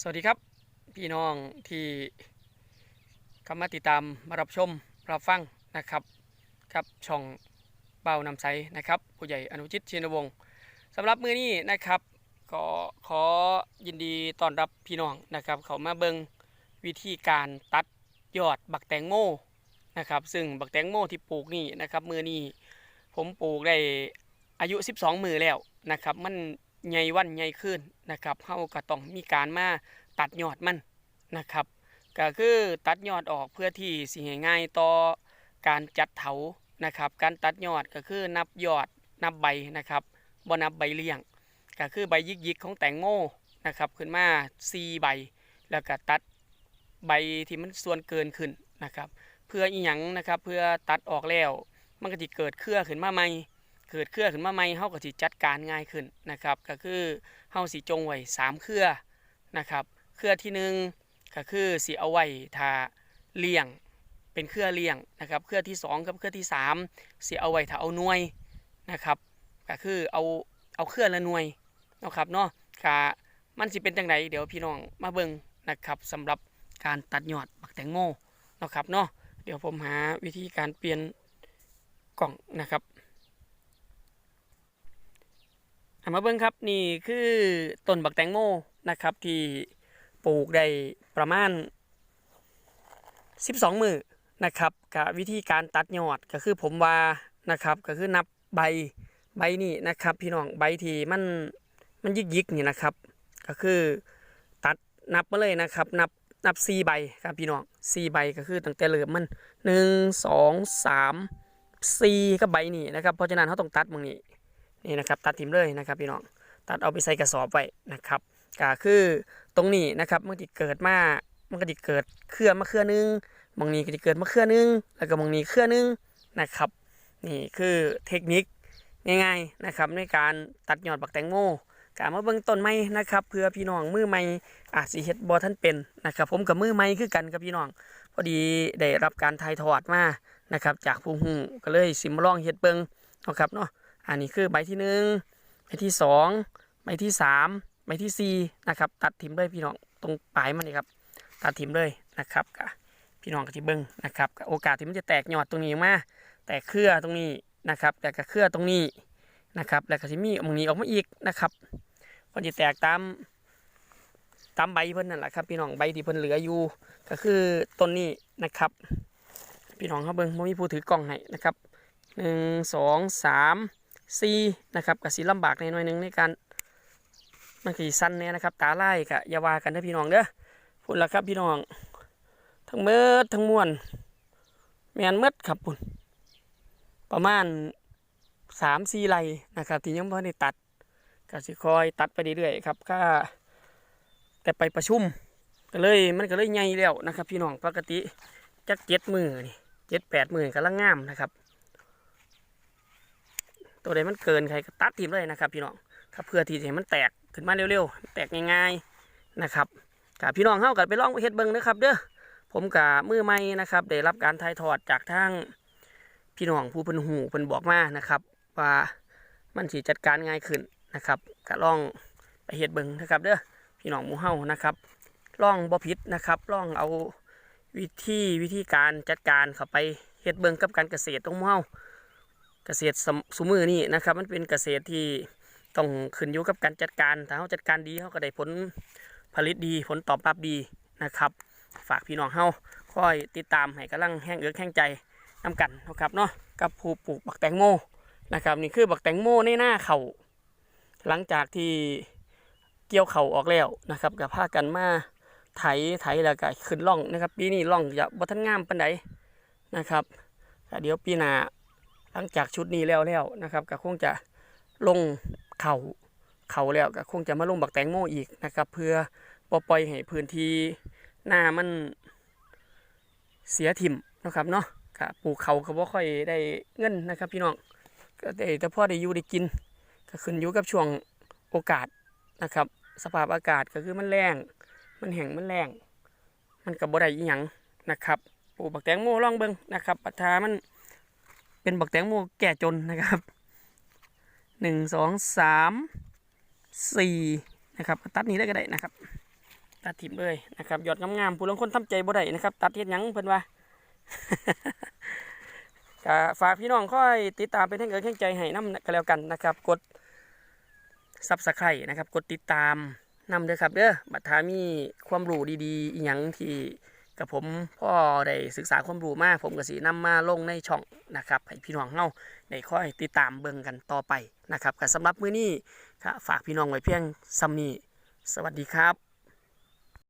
สวัสดีครับ พี่น้องที่เข้ามาติดตามมารับชมรับฟังนะครับครับช่องเบานำใสนะครับ ผู้ใหญ่อนุชิตชินวงศ์สำหรับมือนี้นะครับก็ขอยินดีต้อนรับพี่น้องนะครับ เขามาเบิงวิธีการตัดยอดบักแตงโมนะครับ ซึ่งบักแตงโมที่ปลูกนี่นะครับมือนี้ผมปลูกได้อายุ 12 มือแล้วนะครับ มัน ใหญ่วันใหญ่ขึ้นนะครับเฮาก็ต้องมีการมาตัดยอดมันนะครับก็คือตัดยอดออกเพื่อที่สิให้ง่ายต่อการจัดเถานะครับ การตัดยอดก็คือนับยอดนับใบนะครับบ่นับใบเลี้ยง ก็คือใบยิกๆของแตงโมนะครับขึ้นมา4ใบ แล้วก็ตัดใบที่มันส่วนเกินขึ้นนะครับ เพื่ออีหยังนะครับเพื่อตัดออกแล้วมันก็จะเกิดเครือขึ้นมาใหม่ เกิดเครือขึ้นมาใหม่เฮาก็สิจัดการง่ายขึ้นนะครับ ก็คือเฮาสิจงไว้สามเครือนะครับ เครือที่หนึ่งก็คือสิเอาไว้ถ้าเลี้ยงเป็นเครือเลี้ยงนะครับ เครือที่สองกับเครือที่สามสิเอาไว้ถ้าเอาหน่วยนะครับก็คือเอาเอาเครือละหน่วยเนาะครับเนาะค่ะมันสิเป็นจังไดเดี๋ยวพี่น้องมาเบิ่งนะครับสำหรับการตัดยอดบักแตงโมเนาะครับเนาะเดี๋ยวผมหาวิธีการเปลี่ยนกล่องนะครับ เอา มาเบิ่งครับนี่คือต้นบักแตงโมนะครับ ที่ปลูกได้ประมาณ 12 มือนะครับกับวิธีการตัดยอดก็คือผมว่านะครับก็คือนับใบใบนี่นะครับ พี่น้องใบที่มันมันยิกยิกๆนี่นะครับ ก็คือตัดนับมาเลยนะครับ นับนับ4ใบครับพี่น้อง4ใบก็คือตั้งแต่เริ่มมัน 1 2 3 4ก็ใบนี่นะครับเพราะฉะนั้นเขาต้องตัดมึงนี่ นี่นะครับตัดทิมเลยนะครับพี่น้องตัดเอาไปใส่กระสอบไว้นะครับก็คือตรงนี้นะครับมันจะเกิดมามันก็จะเกิดเครือมาเครือนึงบางนี้ก็จะเกิดมาเครือนึง แล้วก็บางนี้เครือนึงนะครับนี่คือเทคนิคง่ายๆนะครับในการตัดยอดบักแตงโมการมาเบิ่งต้นไม้นะครับเพื่อพี่น้องมือใหม่อาจสิเฮ็ดบ่ท่านเป็นนะครับผมกับมือใหม่คือกันครับพี่น้อง พอดีได้รับการถ่ายทอดมานะครับจากผู้ฮู้ก็เลยสิมาลองเฮ็ดเบิ่งนะครับเนาะ อันนี้คือใบที่หนึ่งใบที่สองใบที่สามใบที่สี่นะครับ ตัดทิมเลยพี่น้องตรงปลายมันนี่ครับตัดทิมเลยนะครับกะพี่น้องก็ที่เบิ้งนะครับโอกาสที่มันจะแตกยอดตรงนี้ออกมาแตกเครือตรงนี้นะครับ แตกกระเครือตรงนี้นะครับ แล้วก็จะมีมงนี้ออกมาอีกนะครับมันจะแตกตามตามใบเพิ่นนั่นแหละครับ พี่น้องใบที่เพิ่นเหลืออยู่ ก็คือต้นนี้นะครับ พี่น้องเขาเบิ้งไม่มีผู้ถือกล้องให้นะครับหนึ่งสองสาม สี่นะครับกับสีลำบากในหน่อยหนึ่งในการมันคือสั้นเนี่ยนะครับ ตาไล่กะอยาวากันนะพี่น้องเด้อพูดแล้วครับพี่น้อง ทั้งเมื่อทั้งมวลแมนเมดครับปุ่นประมาณสามสี่ไร่นะครับ ที่ยังไม่ได้ตัดก็สิคอยตัดไปเรื่อยๆครับก็แต่ไปประชุมก็เลยมันก็เลยใหญ่แล้วนะครับ พี่น้องปกติจักเจ็ดมือนี่เจ็ดแปดมือกำลังงามนะครับ ตัวใดมันเกินใครก็ตัดทิมเลยนะครับ พี่น้องครับเพื่อที่จะให้มันแตกขึ้นมาเร็วๆ แตกง่ายๆนะครับกับพี่น้องเข้ากันไปลองเฮ็ดเบิ้งนะครับเด้อผมกับมือใหม่นะครับ ได้รับการถ่ายทอดจากทางพี่น้องผู้เพิ่นหูเพิ่นบอกมานะครับ ว่ามันสิจัดการง่ายขึ้นนะครับก็ลองไปเฮ็ดเบิ้งนะครับเด้อพี่น้องหมูเฮานะครับลองบ่ผิดนะครับลองเอาวิธีวิธีการจัดการเข้าไปเฮ็ดเบิ้งกับการเกษตรตรงหมูเฮา เกษตรสมสมือนี่นะครับ มันเป็นเกษตรที่ต้องขึ้นอยู่กับการจัดการ ถ้าเขาจัดการดีเขาก็ได้ผลผลิตดีผลตอบรับดีนะครับ ฝากพี่น้องเฮาคอยติดตามให้กำลังแห้งเอือกแห้งใจน้กันนะครับเนาะกับผู้ปลูกบักแตงโมนะครับนี่คือบักแตงโมในหน้าเขาหลังจากที่เกี่ยวเข่าออกแล้วนะครับกับผ้ากันมาไถไถแล้วก็ขึ้นร่องนะครับปีนี้ร่องจะบ่ทันงามปานใดนะครับเดี๋ยวปีหน้า หลังจากชุดนี้แล้วแล้วนะครับก็คงจะลงเขาเขาแล้วก็คงจะมาลงบักแตงโมอีกนะครับ เพื่อปล่อยให้พื้นที่หน้ามันเสียถิ่มนะครับเนาะก็ปลูกเขาก็บ่ค่อยได้เงินนะครับ พี่น้องก็ได้แต่พ่อได้อยู่ได้กิน ก็ขึ้นอยู่กับช่วงโอกาสนะครับ สภาพอากาศก็คือมันแรงมันแห้งมันแรงมันกับบ่ได้อีหยังนะครับปลูกบักแตงโมลองเบิงนะครับปัทามัน เป็นบักแตงโมแก่จนนะครับหนึ่งสองสามสี่นะครับ ตัดนี้ได้ก็ได้นะครับ ตัดทิมเลยนะครับยอดงามๆผู้ลงคนทำใจบ่ได้นะครับ ตัดเฮ็ดหยังเพิ่นว่าฝากพี่น้องค่อยติดตามเป็นทั้งเอิแข่งใจให้น้ำก็แล้วกันนะครับ กดซับสไครต์นะครับ กดติดตามนำเด้อครับเด้อบัดทามีความรู้ดีๆอีหยังที่ กับผมพ่อได้ศึกษาความรู้มาผมก็สีนำมาลงในช่องนะครับให้พี่น้องเฮาได้ค่อยติดตามเบิ่งกันต่อไปนะครับก็สำหรับมื้อนี้ฝากพี่น้องไว้เพียงซ้ำนี้สวัสดีครับ